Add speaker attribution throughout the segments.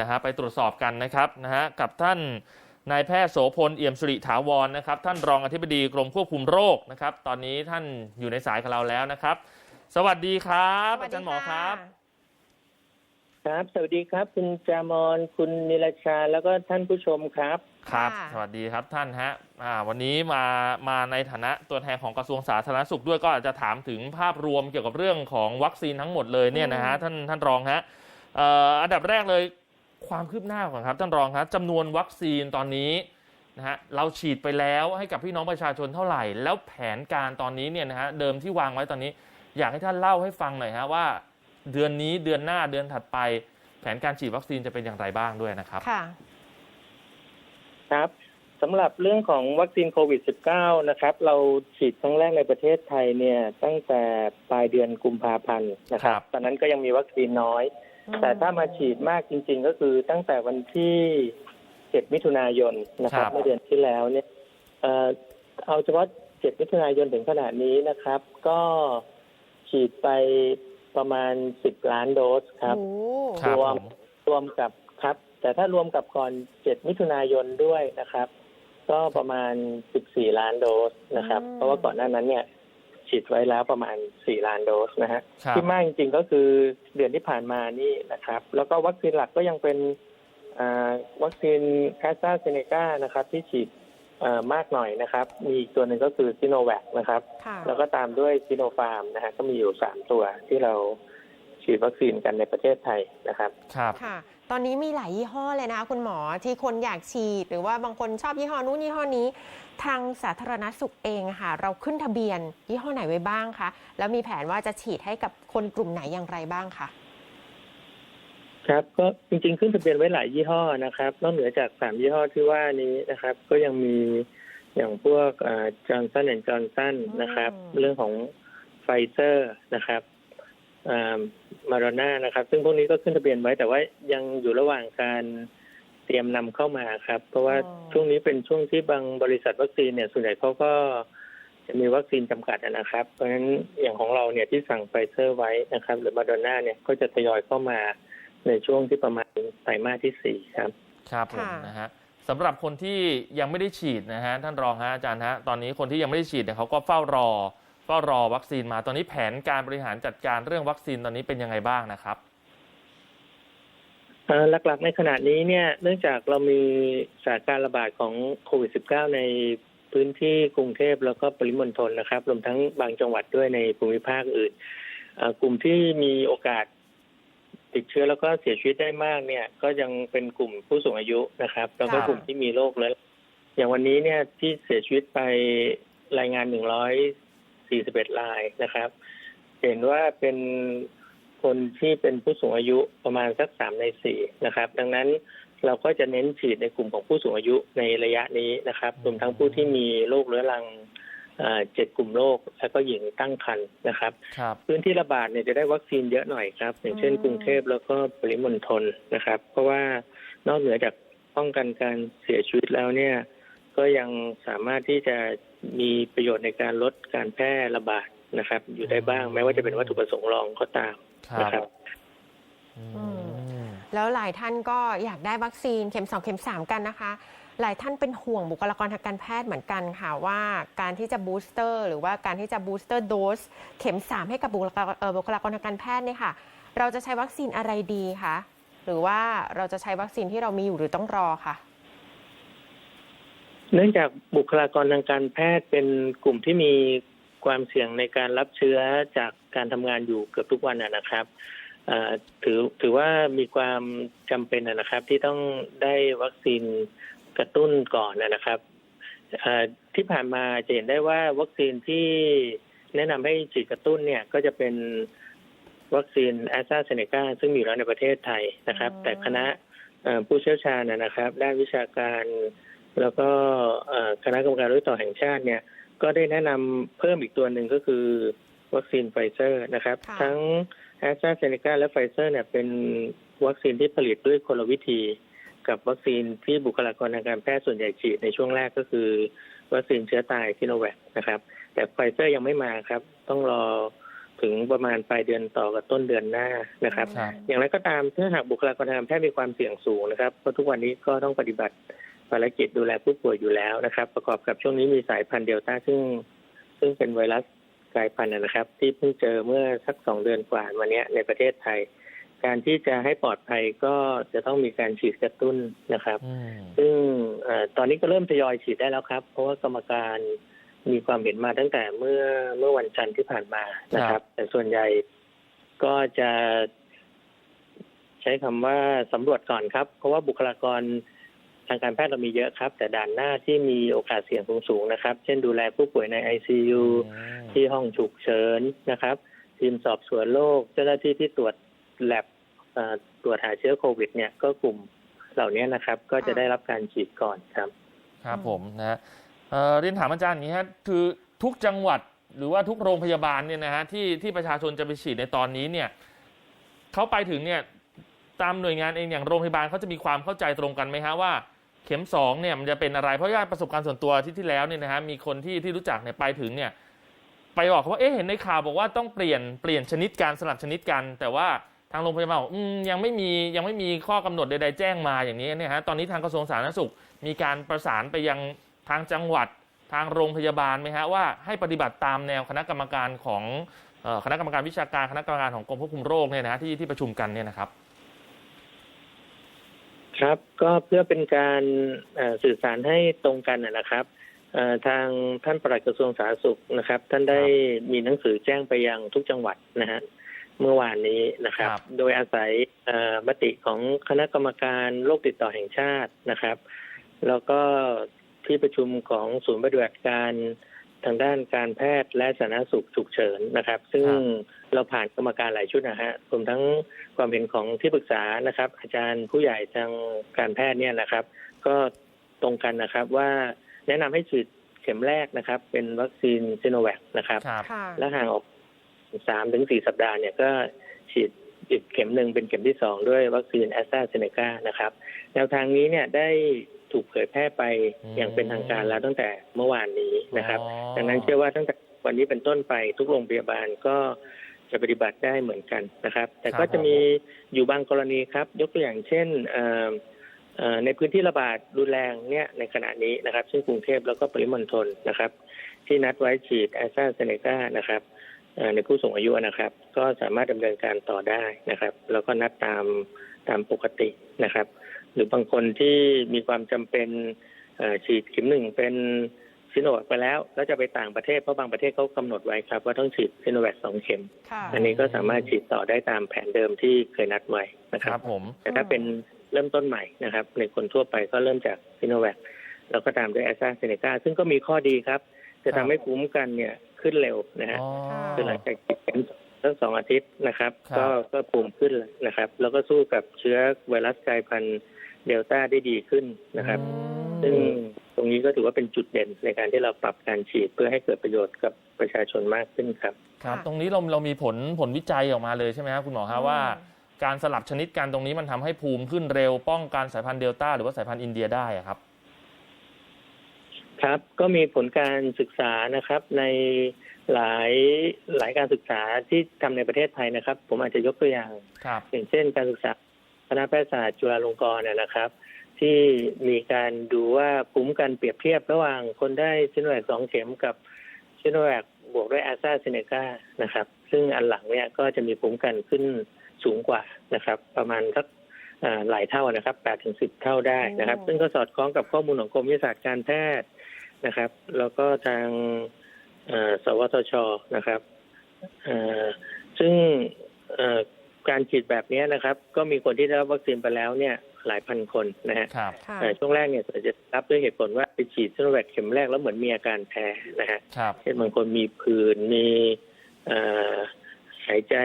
Speaker 1: นะฮะไปตรวจสอบกันนะครับนะฮะกับท่านนายแพทย์โสพลเอี่ยมสุริถาวรนะครับท่านรองอธิบดีกรมควบคุมโรคนะครับ ตอนนี้ท่านอยู่ในสายกับเราแล้วนะครับ สวัสดีครับอาจารย์หมอครับ
Speaker 2: ครับ สวัสดีครับ คุณจามอนคุณนิรชาแล้วก็ท่านผู้ชมครับ
Speaker 1: ครับ
Speaker 3: ค่ะ
Speaker 1: สวัสดีครับท่านฮะอ่าวันนี้มามาในฐานะตัวแทนของกระทรวงสาธารณสุขด้วยก็อาจจะถามถึงภาพรวมเกี่ยวกับเรื่องของวัคซีนทั้งหมดเลยเนี่ยนะฮะท่านท่านรองฮะเอ่ออันดับแรกเลย ความคืบหน้าก่อนครับท่านรองครับจำนวนวัคซีนตอนนี้นะฮะเราฉีดไปแล้วให้กับพี่น้องประชาชนเท่าไหร่ แล้วแผนการตอนนี้เนี่ยนะฮะเดิมที่วางไว้ตอนนี้ อยากให้ท่านเล่าให้ฟังหน่อยฮะว่า เดือนนี้เดือนหน้าเดือนถัดไป แผนการฉีดวัคซีนจะเป็นอย่างไรบ้างด้วยนะครับ
Speaker 3: ค่ะ
Speaker 2: ครับสำหรับเรื่องของวัคซีนโควิด -19 นะครับ เราฉีดครั้งแรกในประเทศไทยเนี่ยตั้งแต่ปลายเดือนกุมภาพันธ์นะครั
Speaker 1: ครับบ
Speaker 2: ตอนนั้นก็ยังมีวัคซีนน้อย แต่ถ้ามาฉีดมากจริง ๆ ก็คือตั้งแต่วันที่7มิถุนายนนะครับเมื่อเดือนที่แล้วเนี่ยเอ่อเอาเฉพาะ7มิถุนายนถึงขนาดนี้นะครับ ก็ฉีดไปประมาณ10ล้านโดสครับ
Speaker 3: โอ้
Speaker 1: ครับ
Speaker 2: รวม
Speaker 1: ผม
Speaker 2: รวมกับครับ แต่ถ้ารวมกับก่อน7มิถุนายนด้วยนะครับ ก็ประมาณ14ล้านโดสนะครับ เพราะว่าก่อนหน้านั้นเนี่ย ฉีดไว้แล้วประมาณ 4 ล้านโดสนะฮะ
Speaker 1: ครับ
Speaker 2: ที่มากจริงๆก็คือเดือนที่ผ่านมานี่นะครับ แล้วก็วัคซีนหลักก็ยังเป็นอ่าวัคซีนแอสตราเซเนกานะครับ ที่ฉีดเอ่อมากหน่อยนะครับ มีอีกตัวหนึ่งก็คือซิโนแวคนะครับ
Speaker 3: ค่ะ
Speaker 2: แล้วก็ตามด้วยซิโนฟาร์มนะฮะก็มีอยู่สามตัวที่เราฉีดวัคซีนกันในประเทศไทยนะครับ
Speaker 1: ครับ
Speaker 3: ค่ะ ตอนนี้มีหลายยี่ห้อเลยนะคะคุณหมอที่คนอยากฉีด หรือว่าบางคนชอบยี่ห้อนู้นยี่ห้อนี้ ทางสาธารณสุขเองอะค่ะ เราขึ้นทะเบียนยี่ห้อไหนไว้บ้างคะแล้วมีแผนว่าจะฉีดให้กับคนกลุ่มไหนอย่างไรบ้างคะ
Speaker 2: ครับก็จริงๆขึ้นทะเบียนไว้หลายยี่ห้อนะครับ นอกเหนือจากสามยี่ห้อที่ว่านี้นะครับ ก็ยังมีอย่างพวกจอร์นสันแอนด์จอร์นสันนะครับ
Speaker 3: อืม
Speaker 2: เรื่องของไฟเซอร์นะครับ มาร์นานะครับ ซึ่งพวกนี้ก็ขึ้นทะเบียนไว้แต่ว่ายังอยู่ระหว่างการเตรียมนำเข้ามาครับ เพราะว่าช่วงนี้เป็นช่วงที่บางบริษัทวัคซีนเนี่ยส่วนใหญ่เขาก็จะมีวัคซีนจำกัดนะครับ เพราะฉะนั้นอย่างของเราเนี่ยที่สั่งไฟเซอร์ไว้นะครับ หรือมาร์นาเนี่ยก็จะทยอยเข้ามาในช่วงที่ประมาณไตรมาสที่สี่ครับ
Speaker 1: ครับผม
Speaker 3: ค่ะ
Speaker 1: นะฮะสำหรับคนที่ยังไม่ได้ฉีดนะฮะท่านรองฮะอาจารย์ฮะตอนนี้คนที่ยังไม่ได้ฉีดเนี่ยเขาก็เฝ้ารอ เฝ้ารอวัคซีนมาตอนนี้แผนการบริหารจัดการเรื่องวัคซีนตอนนี้เป็นยังไงบ้างนะครับ
Speaker 2: เอ่อหลักๆในขณะนี้เนี่ยเนื่องจากเรามีสถานการณ์ระบาดของโควิด -19 ในพื้นที่กรุงเทพแล้วก็ปริมณฑลนะครับรวมทั้งบางจังหวัดด้วยในภูมิภาคอื่นเอ่อกลุ่มที่มีโอกาสติดเชื้อแล้วก็เสียชีวิตได้มากเนี่ย ก็ยังเป็นกลุ่มผู้สูงอายุนะครับ แล้วก็
Speaker 1: ค่ะ
Speaker 2: กลุ่มที่มีโรคแล้วอย่างวันนี้เนี่ยที่เสียชีวิตไปรายงาน141รายนะครับ เห็นว่าเป็นคนที่เป็นผู้สูงอายุประมาณสักสามในสี่นะครับ ดังนั้นเราก็จะเน้นฉีดในกลุ่มของผู้สูงอายุในระยะนี้นะครับรวมทั้งผู้ที่มีโรคเรื้อรังเอ่อเจ็ดกลุ่มโรคแล้วก็หญิงตั้งครรภ์นะครับ
Speaker 1: ครับ
Speaker 2: พื้นที่ระบาดเนี่ยจะได้วัคซีนเยอะหน่อยครับ อย่างเช่น
Speaker 3: อืม
Speaker 2: กรุงเทพแล้วก็ปริมณฑลนะครับ เพราะว่านอกเหนือจากป้องกันการเสียชีวิตแล้วเนี่ย ก็ยังสามารถที่จะ มีประโยชน์ในการลดการแพร่ระบาดนะครับ อยู่ได้บ้างแม้ว่าจะเป็นวัตถุประสงค์รองก็ตาม
Speaker 1: ครั
Speaker 2: นะ
Speaker 1: บ
Speaker 2: ครับ
Speaker 1: อืม
Speaker 3: แล้วหลายท่านก็อยากได้วัคซีนเข็ม2เข็ม3กันนะคะ หลายท่านเป็นห่วงบุคลากรทางการแพทย์เหมือนกันค่ะว่าการที่จะบูสเตอร์หรือว่าการที่จะบูสเตอร์โดสเข็ม3ให้กับบุคลากรเอ่อบุคลากรทางการแพทย์เนี่ยค่ะ เราจะใช้วัคซีนอะไรดีคะหรือว่าเราจะใช้วัคซีนที่เรามีอยู่หรือต้องรอคะ
Speaker 2: เนื่องจากบุคลากรทางการแพทย์เป็นกลุ่มที่มีความเสี่ยงในการรับเชื้อจากการทำงานอยู่เกือบทุกวันนะครับถือถือว่ามีความจำเป็นนะครับ ที่ต้องได้วัคซีนกระตุ้นก่อนนะครับที่ผ่านมาจะเห็นได้ว่าวัคซีนที่แนะนำให้ฉีดกระตุ้นเนี่ยก็จะเป็นวัคซีนแอสตราเซเนกาซึ่งมีอยู่แล้วในประเทศไทยนะครับ แต่คณะผู้เชี่ยวชาญนะครับ ด้านวิชาการ แล้วก็เอ่อคณะกรรมการโรคติดต่อแห่งชาติเนี่ยก็ได้แนะนำเพิ่มอีกตัวหนึ่งก็คือวัคซีนไฟเซอร์นะครับ
Speaker 3: ค่ะ
Speaker 2: ทั้งแอสตราเซเนกาและไฟเซอร์เนี่ยเป็นวัคซีนที่ผลิตด้วยคนละวิธี กับวัคซีนที่บุคลากรทางการแพทย์ส่วนใหญ่ฉีดในช่วงแรกก็คือ วัคซีนเชื้อตายซิโนแวคนะครับ แต่ไฟเซอร์ยังไม่มาครับ ต้องรอถึงประมาณปลายเดือนต่อกับต้นเดือนหน้านะครับ
Speaker 1: ครับ
Speaker 2: อย่างไรก็ตามถ้าหากบุคลากรทางการแพทย์มีความเสี่ยงสูงนะครับเพราะทุกวันนี้ก็ต้องปฏิบัติ ภารกิจดูแลผู้ป่วยอยู่แล้วนะครับ ประกอบกับช่วงนี้มีสายพันธุ์เดลต้าซึ่ง ซึ่งเป็นไวรัสกลายพันธุ์นะครับ ที่เพิ่งเจอเมื่อสักสองเดือนกว่ามาเนี้ยในประเทศไทย การที่จะให้ปลอดภัยก็จะต้องมีการฉีดกระตุ้นนะครับ
Speaker 1: อืม
Speaker 2: ซึ่งเออตอนนี้ก็เริ่มทยอยฉีดได้แล้วครับ เพราะว่ากรรมการมีความเห็นมาตั้งแต่เมื่อเมื่อวันจันทร์ที่ผ่านมานะครับ แต่ส่วนใหญ่ก็จะใช้คำว่าสำรวจก่อนครับ เพราะว่าบุคลากร ทางการแพทย์เรามีเยอะครับ แต่ด่านหน้าที่มีโอกาสเสี่ยงสูงๆนะครับ เช่นดูแลผู้ป่วยใน ICU ที่ห้องฉุกเฉินนะครับ ทีมสอบสวนโรคเจ้าหน้าที่ที่ตรวจแลบเอ่อตรวจหาเชื้อโควิด เนี่ยก็กลุ่มเหล่านี้นะครับ ก็จะได้รับการฉีดก่อนครับ
Speaker 1: ครับผมนะฮะเอ่อเรียนถามอาจารย์อย่างนี้ฮะคือทุกจังหวัดหรือว่าทุกโรงพยาบาลเนี่ยนะฮะที่ที่ประชาชนจะไปฉีดในตอนนี้เนี่ยเขาไปถึงเนี่ยตามหน่วยงานเองอย่างโรงพยาบาลเขาจะมีความเข้าใจตรงกันไหมฮะว่า เข็มสองเนี่ยมันจะเป็นอะไรเพราะว่าประสบการณ์ส่วนตัวที่ที่แล้วเนี่ยนะฮะมีคนที่ที่รู้จักเนี่ยไปถึงเนี่ยไปบอกเขาว่าเอ๊ะเห็นในข่าวบอกว่าต้องเปลี่ยนเปลี่ยนชนิดการสลับชนิดกัน แต่ว่าทางโรงพยาบาลบอกยังไม่มียังไม่มีข้อกำหนดใดๆแจ้งมาอย่างนี้เนี่ยฮะตอนนี้ทางกระทรวงสาธารณสุข มีการประสานไปยังทางจังหวัดทางโรงพยาบาลไหมฮะว่าให้ปฏิบัติตามแนวคณะกรรมการของคณะกรรมการวิชาการคณะกรรมการของกรมควบคุมโรคเนี่ยนะที่ที่ประชุมกันเนี่ยนะครับ
Speaker 2: ครับ ก็เพื่อเป็นการเอ่อสื่อสารให้ตรงกันนะนะครับเอ่อทางท่านปลัดกระทรวงสาธารณสุขนะครับ ท่านได้มีหนังสือแจ้งไปยังทุกจังหวัดนะฮะเมื่อวานนี้นะครับ
Speaker 1: ครับ
Speaker 2: โดยอาศัยเอ่อมติของคณะกรรมการโรคติดต่อแห่งชาตินะครับ แล้วก็ที่ประชุมของศูนย์ปฏิบัติการ ทางด้านการแพทย์และสาธารณสุขฉุกเฉินนะครับ ซึ่ง
Speaker 1: ครับ
Speaker 2: เราผ่านกรรมการหลายชุดนะฮะรวมทั้งความเห็นของที่ปรึกษานะครับ อาจารย์ผู้ใหญ่ทางการแพทย์เนี่ยนะครับ ก็ตรงกันนะครับว่าแนะนำให้ฉีดเข็มแรกนะครับ เป็นวัคซีนซิโนแวคนะครับ
Speaker 1: ครับ
Speaker 3: ค่ะ
Speaker 2: และห่างออกสามถึงสี่สัปดาห์เนี่ยก็ฉีดอีกเข็มหนึ่งเป็นเข็มที่สองด้วยวัคซีนแอสตราเซเนกานะครับ แนวทางนี้เนี่ยได้ ถูกเผยแพร่ไป
Speaker 1: อืม
Speaker 2: อย่างเป็นทางการแล้วตั้งแต่เมื่อวานนี้นะครับ
Speaker 1: อ๋อ
Speaker 2: ดังนั้นเชื่อว่าตั้งแต่วันนี้เป็นต้นไปทุกโรงพยาบาลก็จะปฏิบัติได้เหมือนกันนะครับ แต่ก็จะมีอยู่บางกรณีครับ ยกตัวอย่างเช่นเอ่อเอ่อในพื้นที่ระบาดรุนแรงเนี่ยในขณะนี้นะครับ ซึ่งกรุงเทพแล้วก็ปริมณฑลนะครับ ที่นัดไว้ฉีดแอสตราเซเนกานะครับเอ่อในผู้สูงอายุนะครับ ก็สามารถดำเนินการต่อได้นะครับ แล้วก็นัดตามตามปกตินะครับห รือบางคนที่มีความจำเป็นเอ่อฉีดเข็มหนึ่งเป็นซิโนแวคไปแล้ว แล้วจะไปต่างประเทศ เพราะบางประเทศเขากำหนดไว้ครับ ว่าต้องฉีดซิโนแวคสองเข็ม
Speaker 3: ค่ะ
Speaker 2: อันนี้ก็สามารถฉีดต่อได้ตามแผนเดิมที่เคยนัดไว้นะค
Speaker 1: ค
Speaker 2: รั
Speaker 1: รับบผม
Speaker 2: แต่ถ้าเป็นเริ่มต้นใหม่นะครับ ในคนทั่วไปก็เริ่มจากซิโนแวคแล้วก็ตามด้วยแอสตราเซเนกาซึ่งก็มีข้อดีครับ จะทำให้ภูมิคุ้มกันเนี่ยขึ้นเร็วนะฮะ
Speaker 1: อ๋อ
Speaker 2: คือหลังจากฉีดเข็มทั้งสองอาทิตย์นะครับ
Speaker 1: ครับ
Speaker 2: ก็ก็ภูมิขึ้นเลยนะครับ แล้วก็สู้กับเชื้อไวรัสกลายพันธุ์ เดลต้าได้ดีขึ้นนะครับ ซึ่งตรงนี้ก็ถือว่าเป็นจุดเด่นในการที่เราปรับการฉีดเพื่อให้เกิดประโยชน์กับประชาชนมากขึ้นครับ
Speaker 1: ครับ
Speaker 3: ค่ะ
Speaker 1: ตรงนี้เราเรามีผลผลวิจัยออกมาเลยใช่ไหมครับคุณหมอฮะ
Speaker 3: อืม
Speaker 1: ว่าการสลับชนิดกันตรงนี้มันทำให้ภูมิขึ้นเร็วป้องกันสายพันธุ์เดลต้าหรือว่าสายพันธุ์อินเดียได้อะครับ
Speaker 2: ครับก็มีผลการศึกษานะครับในหลายหลายการศึกษาที่ทำในประเทศไทยนะครับ ผมอาจจะยกตัวอย่าง
Speaker 1: ครับ
Speaker 2: อย่างเช่นการศึกษา คณะแพทยศาสตร์จุฬาลงกรณ์เนี่ยนะครับ ที่มีการดูว่าภูมิคุ้มกันเปรียบเทียบระหว่างคนได้ซิโนแวคสองเข็มกับซิโนแวคบวกด้วยแอสตราเซเนกานะครับ ซึ่งอันหลังเนี่ยก็จะมีภูมิคุ้มกันขึ้นสูงกว่านะครับ ประมาณสักหลายเท่านะครับแปดถึงสิบเท่าได้นะครับ ซึ่งก็สอดคล้องกับข้อมูลของกรมวิทยาศาสตร์การแพทย์นะครับ แล้วก็ทางสวทชนะครับซึ่ง การฉีดแบบนี้นะครับ ก็มีคนที่ได้รับวัคซีนไปแล้วเนี่ยหลายพันคนนะฮะ
Speaker 1: ครับ
Speaker 3: ค่ะ
Speaker 2: แต่ช่วงแรกเนี่ยจะรับด้วยเหตุผลว่าไปฉีดซิโนแวคเข็มแรกแล้วเหมือนมีอาการแพ้นะฮะ
Speaker 1: ครับ
Speaker 2: เช่นบางคนมีผื่นมีเอ่อหายใจ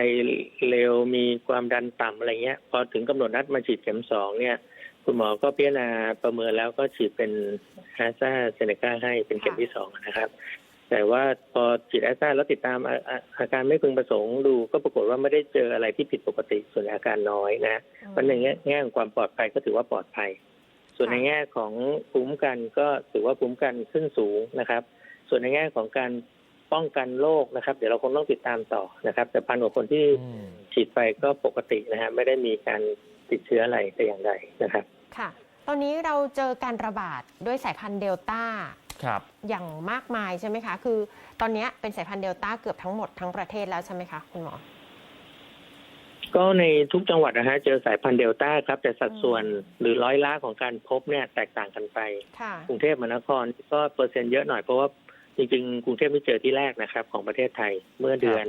Speaker 2: เร็วมีความดันต่ำอะไรเงี้ย พอถึงกำหนดนัดมาฉีดเข็มสองเนี่ยคุณหมอก็พิจารณาประเมินแล้วก็ฉีดเป็นแอสตราเซเนกาให้เป็นเข็มที่สองนะครับ แต่ว่าพอฉีดแอสตราแล้วติดตามอาอาอาการไม่พึงประสงค์ดูก็ปรากฏว่าไม่ได้เจออะไรที่ผิดปกติส่วนอาการน้อยนะเพราะในแง่แง่ของความปลอดภัยก็ถือว่าปลอดภัย ส่วนในแง่ของภูมิคุ้มกันก็ถือว่าภูมิคุ้มกันขึ้นสูงนะครับ ส่วนในแง่ของการป้องกันโรคนะครับ เดี๋ยวเราคงต้องติดตามต่อนะครับ แต่พันกว่าคนที่
Speaker 1: อืม
Speaker 2: ฉีดไปก็ปกตินะฮะไม่ได้มีการติดเชื้ออะไรแต่อย่างใดนะครับ
Speaker 3: ค่ะ ตอนนี้เราเจอการระบาดด้วยสายพันธุ์เดลต้า
Speaker 1: ครับ
Speaker 3: อย่างมากมายใช่ไหมคะ คือตอนนี้เป็นสายพันธุ์เดลต้าเกือบทั้งหมดทั้งประเทศแล้วใช่ไหมคะคุณหมอ
Speaker 2: ก็ในทุกจังหวัดนะฮะเจอสายพันธุ์เดลต้าครับ แต่สัดส่วน
Speaker 3: อืม
Speaker 2: หรือร้อยละของการพบเนี่ยแตกต่างกันไป
Speaker 3: ค่ะ
Speaker 2: กรุงเทพมหานครก็เปอร์เซ็นต์เยอะหน่อยเพราะว่าจริงๆ กรุงเทพไม่เจอที่แรกนะครับ ของประเทศไทยเมื่อเดือน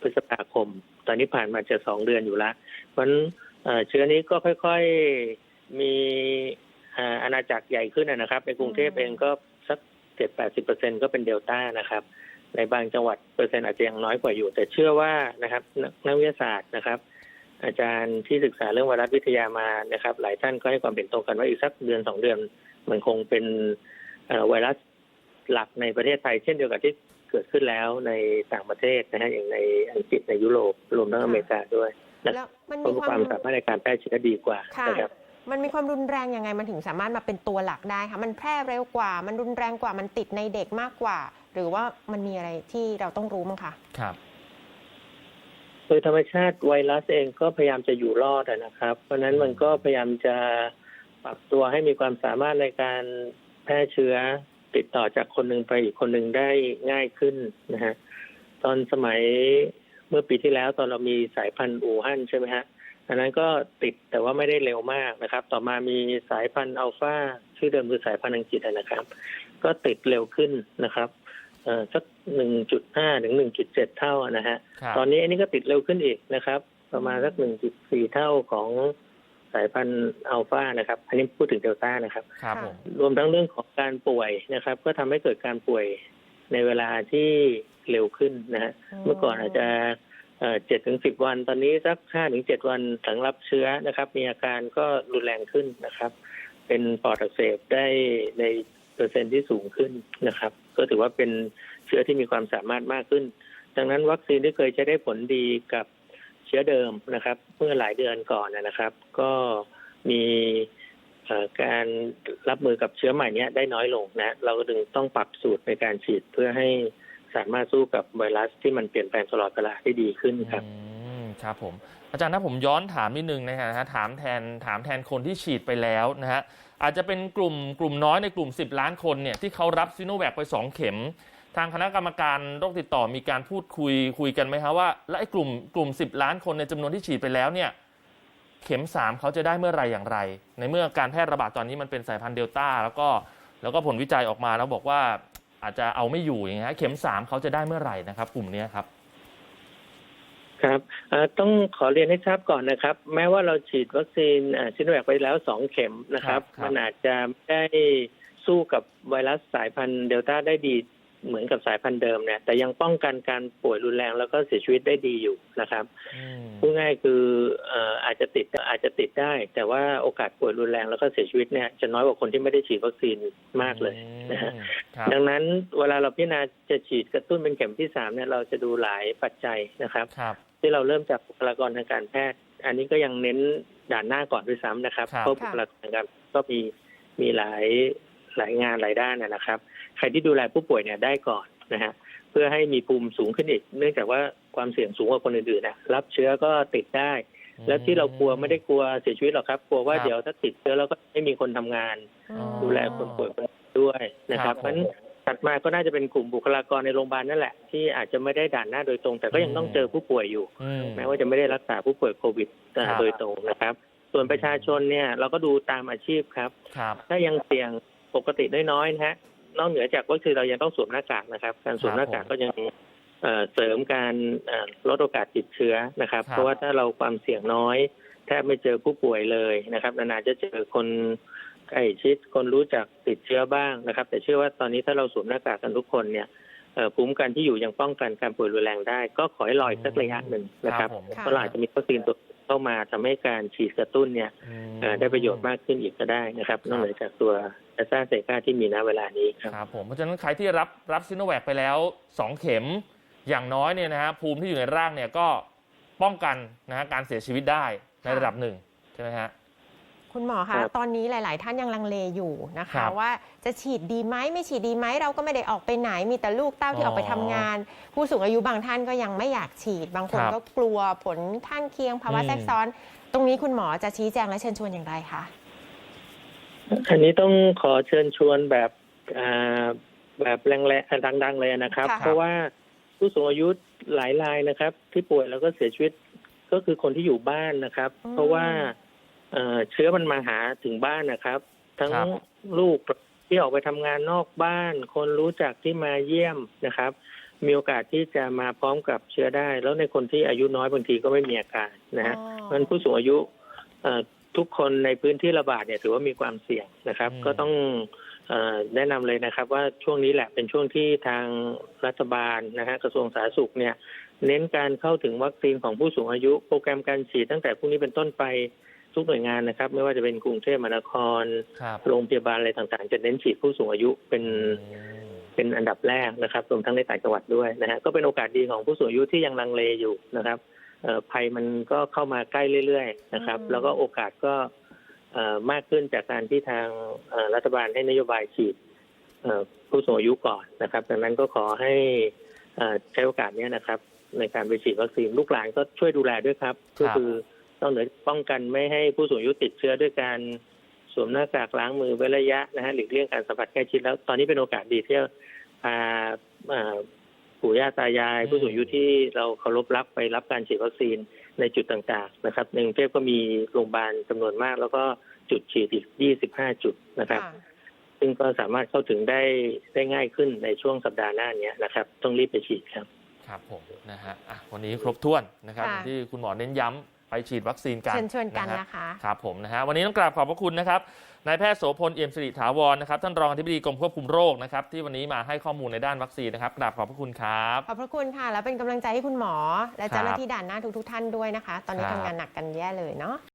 Speaker 2: พฤษภาคม ตอนนี้ผ่านมาจะสองเดือนอยู่ละเพราะฉะนั้นเอ่อเชื้อนี้ก็ค่อยๆมีอ่าอาณาจักรใหญ่ขึ้นนะนะครับในกรุงเทพ
Speaker 3: อืม
Speaker 2: เองก็สัก เจ็ดแปดสิบเปอร์เซ็นก็เป็นเดลต้านะครับ ในบางจังหวัดเปอร์เซ็นต์อาจจะยังน้อยกว่าอยู่ แต่เชื่อว่านะครับนักนักวิทยาศาสตร์นะครับ อาจารย์ที่ศึกษาเรื่องไวรัสวิทยามานะครับ หลายท่านก็ให้ความเห็นตรงกันว่าอีกสักเดือนสองเดือน มันคงเป็นเอ่อไวรัสหลักในประเทศไทย เช่นเดียวกับที่เกิดขึ้นแล้วในต่างประเทศนะฮะอย่างในอังกฤษในยุโรปรวมทั้งอเมริกาด้วยนะ
Speaker 3: แล้วมัน
Speaker 2: เพ
Speaker 3: มี
Speaker 2: ราะ
Speaker 3: ค
Speaker 2: ควา
Speaker 3: วา
Speaker 2: มมสามารถในการแพร่เชื้อดีกว่า
Speaker 3: ค่ะ
Speaker 2: นะครับ
Speaker 3: มันมีความรุนแรงยังไงมันถึงสามารถมาเป็นตัวหลักได้คะมันแพร่เร็วกว่า มันรุนแรงกว่ามันติดในเด็กมากกว่า หรือว่ามันมีอะไรที่เราต้องรู้มั้งคะ
Speaker 1: ครับ
Speaker 2: โดยธรรมชาติไวรัสเองก็พยายามจะอยู่รอดอะนะครับ เพราะฉะนั้นมันก็พยายามจะปรับตัวให้มีความสามารถในการแพร่เชื้อติดต่อจากคนหนึ่งไปอีกคนหนึ่งได้ง่ายขึ้นนะฮะตอนสมัยเมื่อปีที่แล้วตอนเรามีสายพันธุ์อู่ฮั่นใช่ไหมฮะ อันนั้นก็ติดแต่ว่าไม่ได้เร็วมากนะครับ ต่อมามีสายพันธุ์อัลฟาชื่อเดิมคือสายพันธุ์อังกฤษอะนะครับ ก็ติดเร็วขึ้นนะครับเอ่อสักหนึ่งจุดห้าถึงหนึ่งจุดเจ็ดเท่าอะนะฮะ
Speaker 1: ครับ
Speaker 2: ตอนนี้อันนี้ก็ติดเร็วขึ้นอีกนะครับ ประมาณสักหนึ่งจุดสี่เท่าของสายพันธุ์อัลฟานะครับ อันนี้พูดถึงเดลต้านะครับ
Speaker 1: ครับผม
Speaker 2: รวมทั้งเรื่องของการป่วยนะครับ ก็ทำให้เกิดการป่วยในเวลาที่เร็วขึ้นนะฮะ
Speaker 3: อืม
Speaker 2: เมื่อก่อนอาจจะ เจ็ดถึงสิบวัน ตอนนี้สักห้าถึงเจ็ดวันหลังรับเชื้อนะครับ มีอาการก็รุนแรงขึ้นนะครับ เป็นปอดอักเสบได้ในเปอร์เซ็นต์ที่สูงขึ้นนะครับ ก็ถือว่าเป็นเชื้อที่มีความสามารถมากขึ้น ดังนั้นวัคซีนที่เคยจะได้ผลดีกับเชื้อเดิมนะครับ เมื่อหลายเดือนก่อนนะครับ ก็มีการรับมือกับเชื้อใหม่เนี้ยได้น้อยลงนะ เราก็ถึงต้องปรับสูตรในการฉีดเพื่อให้ สามารถสู้กับไวรัสที่มันเปลี่ยนแปลงตลอดเวลาได้ดีขึ้นครับ
Speaker 1: อืมครับผม อาจารย์ถ้าผมย้อนถามนิดนึงนะฮะถามแทนถามแทนคนที่ฉีดไปแล้วนะฮะอาจจะเป็นกลุ่มกลุ่มน้อยในกลุ่ม 10 ล้านคนเนี่ยที่เขารับซิโนแวคไป 2 เข็ม ทางคณะกรรมการโรคติดต่อมีการพูดคุยคุยกันไหมครับว่าและไอ้กลุ่มกลุ่ม 10 ล้านคนในจำนวนที่ฉีดไปแล้วเนี่ยเข็ม 3 เขาจะได้เมื่อไหรอย่างไร ในเมื่อการแพร่ระบาดตอนนี้มันเป็นสายพันธุ์เดลต้าแล้วก็แล้วก็ผลวิจัยออกมาแล้วบอกว่า อาจจะเอาไม่อยู่อย่างเงี้ยเข็ม3เขาจะได้เมื่อไหร่นะครับ กลุ่มเนี้ยครับ
Speaker 2: ครับเอ่อต้องขอเรียนให้ทราบก่อนนะครับ แม้ว่าเราฉีดวัคซีนซิโนแวคไปแล้วสองเข็มนะครับ
Speaker 1: ครับ
Speaker 2: มันอาจจะไม่ได้สู้กับไวรัสสายพันธุ์เดลต้าได้ดี เหมือนกับสายพันธุ์เดิมเนี่ยแต่ยังป้องกันการป่วยรุนแรงแล้วก็เสียชีวิตได้ดีอยู่นะครับ
Speaker 1: อืม
Speaker 2: พูดง่ายคือเอ่ออาจจะติดอาจจะติดได้ แต่ว่าโอกาสป่วยรุนแรงแล้วก็เสียชีวิตเนี่ยจะน้อยกว่าคนที่ไม่ได้ฉีดวัคซีนมากเลยนะฮะ
Speaker 1: ครับ
Speaker 2: ดังนั้นเวลาเราพิจารณาจะฉีดกระตุ้นเป็นเข็มที่สามเนี่ยเราจะดูหลายปัจจัยนะครับ
Speaker 1: ครับ
Speaker 2: ที่เราเริ่มจากบุคลากรทางการแพทย์ อันนี้ก็ยังเน้นด่านหน้าก่อนด้วยซ้ำนะครับ
Speaker 1: ครับ
Speaker 2: เพราะบุคลากรทางการแพทย์ก็มีมีหลายหลายงานหลายด้านนะนะครับ ใครที่ดูแลผู้ป่วยเนี่ยได้ก่อนนะฮะเพื่อให้มีภูมิสูงขึ้นอีก เนื่องจากว่าความเสี่ยงสูงกว่าคนอื่นๆนะรับเชื้อก็ติดได้ แล้วที่เรากลัวไม่ได้กลัวเสียชีวิตหรอกครับ กลัวว่า
Speaker 1: ครับ
Speaker 2: เดี๋ยวถ้าติดเชื้อแล้วก็ไม่มีคนทำงาน
Speaker 3: อืม
Speaker 2: ดูแลคนป่วยด้วยนะค
Speaker 1: ครั
Speaker 2: รั
Speaker 1: บบ
Speaker 2: เพราะฉะนั้นถัดมาก็น่าจะเป็นกลุ่มบุคลากรในโรงพยาบาลนั่นแหละ ที่อาจจะไม่ได้ด่านหน้าโดยตรง แต่ก็ยังต้องเจอผู้ป่วยอยู่
Speaker 1: อืม
Speaker 2: แม้ว่าจะไม่ได้รักษาผู้ป่วยโควิดอ่า
Speaker 1: ครับ
Speaker 2: โดยตรงนะครับ ส่วนประชาชนเนี่ยเราก็ดูตามอาชีพครับ
Speaker 1: ครับ
Speaker 2: ถ้ายังเสี่ยงปกติน้อยๆนะฮะ นอกเหนือจากก็คือเรายังต้องสวมหน้ากากนะครับ การสวมหน้ากากก็ยังเอ่อเสริมการเอ่อลดโอกาสติดเชื้อนะครับ
Speaker 1: ครับ
Speaker 2: เพราะว่าถ้าเราความเสี่ยงน้อย แทบไม่เจอผู้ป่วยเลยนะครับนานๆจะเจอคนใกล้ชิดคนรู้จักติดเชื้อบ้างนะครับ แต่เชื่อว่าตอนนี้ถ้าเราสวมหน้ากากกันทุกคนเนี่ยเอ่อ ภูมิคุ้มกันที่อยู่ยังป้องกันการป่วยรุนแรงได้ ก็ขอให้รออีกสักระยะหนึ่งนะครับ
Speaker 1: ผม
Speaker 3: ค่ะ
Speaker 2: เพราะเราอาจจะมีวัคซีนตัวเข้ามาทำให้การฉีดกระตุ้นเนี่ย
Speaker 1: อืม
Speaker 2: เอ่อได้ประโยชน์มากขึ้นอีกก็ได้นะครับ
Speaker 1: ครับ
Speaker 2: นอกเหนือจากตัวแอสตราเซเนกาที่มีณเวลานี้ครับ
Speaker 1: ครับผมเพราะฉะนั้นใครที่รับรับซิโนแวคไปแล้ว2เข็มอย่างน้อยเนี่ยนะฮะภูมิที่อยู่ในร่างเนี่ยก็ป้องกันนะฮะการเสียชีวิตได้ในระดับหนึ่งใช่ไหมฮะ
Speaker 3: คุณหมอ
Speaker 2: ครั
Speaker 3: คะ
Speaker 2: บ
Speaker 3: ตอนนี้หลาย ๆ ท่านยังลังเลอยู่นะ
Speaker 1: ครั
Speaker 3: คะ
Speaker 1: บ
Speaker 3: ว่าจะฉีดดีไหมไม่ฉีดดีไหมเราก็ไม่ได้ออกไปไหนมีแต่ลูกเต้าที่
Speaker 1: อ๋
Speaker 3: อ
Speaker 1: อ
Speaker 3: อกไปทำงาน ผู้สูงอายุบางท่านก็ยังไม่อยากฉีด บางคน
Speaker 1: ครับ
Speaker 3: ก็กลัวผลข้างเคียงภาวะ
Speaker 1: อืม
Speaker 3: แทรกซ้อน ตรงนี้คุณหมอจะชี้แจงและเชิญชวนอย่างไรคะ
Speaker 2: อันนี้ต้องขอเชิญชวนแบบอ่าแบบแรงๆดัง ๆ เลยนะครับ
Speaker 3: ค่ะ
Speaker 2: เพราะว่าผู้สูงอายุหลายรายนะครับ ที่ป่วยแล้วก็เสียชีวิตก็คือคนที่อยู่บ้านนะครับ เพราะว่า เอ่อเชื้อมันมาหาถึงบ้านนะครับ ทั้ง
Speaker 1: ครับ
Speaker 2: ลูกที่ออกไปทำงานนอกบ้าน คนรู้จักที่มาเยี่ยมนะครับ มีโอกาสที่จะมาพร้อมกับเชื้อได้ แล้วในคนที่อายุน้อยบางทีก็ไม่มีอาการนะฮะ
Speaker 3: อ๋อ
Speaker 2: เพราะฉะนั้นผู้สูงอายุเอ่อทุกคนในพื้นที่ระบาดเนี่ยถือว่ามีความเสี่ยงนะครับ
Speaker 1: อืม
Speaker 2: ก็ต้องเออแนะนำเลยนะครับ ว่าช่วงนี้แหละเป็นช่วงที่ทางรัฐบาลนะฮะกระทรวงสาธารณสุขเนี่ย เน้นการเข้าถึงวัคซีนของผู้สูงอายุ โปรแกรมการฉีดตั้งแต่พรุ่งนี้เป็นต้นไป ทุกหน่วยงานนะครับ ไม่ว่าจะเป็นกรุงเทพมหานคร
Speaker 1: ครับ
Speaker 2: โรงพยาบาลอะไรต่างๆ จะเน้นฉีดผู้สูงอายุเป็น
Speaker 1: อืม
Speaker 2: เป็นอันดับแรกนะครับรวมทั้งในต่างจังหวัดด้วยนะฮะก็เป็นโอกาสดีของผู้สูงอายุที่ยังลังเลอยู่นะครับเอ่อภัยมันก็เข้ามาใกล้เรื่อยๆนะครับ
Speaker 3: อืม
Speaker 2: แล้วก็โอกาสก็เอ่อมากขึ้นจากการที่ทางเอ่อรัฐบาลให้นโยบายฉีดเอ่อผู้สูงอายุก่อนนะครับดังนั้นก็ขอให้เอ่อใช้โอกาสเนี้ยนะครับ ในการไปฉีดวัคซีนลูกหลานก็ช่วยดูแลด้วยครับก็คือ ต้องเหนือป้องกันไม่ให้ผู้สูงอายุติดเชื้อด้วยการสวมหน้ากากล้างมือเว้นระยะนะฮะหลีกเลี่ยงการสัมผัสใกล้ชิดแล้วตอนนี้เป็นโอกาสดีที่จะพาเอ่อปู่ย่าตายาย
Speaker 1: อืม
Speaker 2: ผู้สูงอายุที่เราเคารพรักไปรับการฉีดวัคซีนในจุดต่างๆนะครับในกรุงเทพก็มีโรงพยาบาลจำนวนมาก แล้วก็จุดฉีดอีก 25 จุดนะครับ
Speaker 3: ค่ะ
Speaker 2: ซึ่งก็สามารถเข้าถึงได้ได้ง่ายขึ้นในช่วงสัปดาห์หน้าเนี้ยนะครับ ต้องรีบไปฉีดครับ
Speaker 1: ครับผมนะฮะอะวันนี้ครบถ้วนนะครับ
Speaker 3: ค่ะ
Speaker 1: ที่คุณหมอเน้นย้ำ ไปฉีดวัคซีนกัน
Speaker 3: เชิญชวนกันะ
Speaker 1: ฮะ
Speaker 3: นะคะ
Speaker 1: ครับผมนะฮะวันนี้ต้องกราบขอบพระคุณนะครับนายแพทย์โสพลเอี่ยมสิริถาวรนะครับท่านรองอธิบดีกรมควบคุมโรคนะครับที่วันนี้มาให้ข้อมูลในด้านวัคซีนนะครับกราบขอบพระคุณครับ
Speaker 3: ขอบพระคุณค่ะ แล้วเป็นกำลังใจให้คุณหมอ และ
Speaker 1: ครับ
Speaker 3: เจ้าหน้าที่ด่านหน้าทุกๆท่านด้วยนะคะ ตอนนี้
Speaker 1: ครับ
Speaker 3: ทำงานหนักกันแย่เลยเนาะ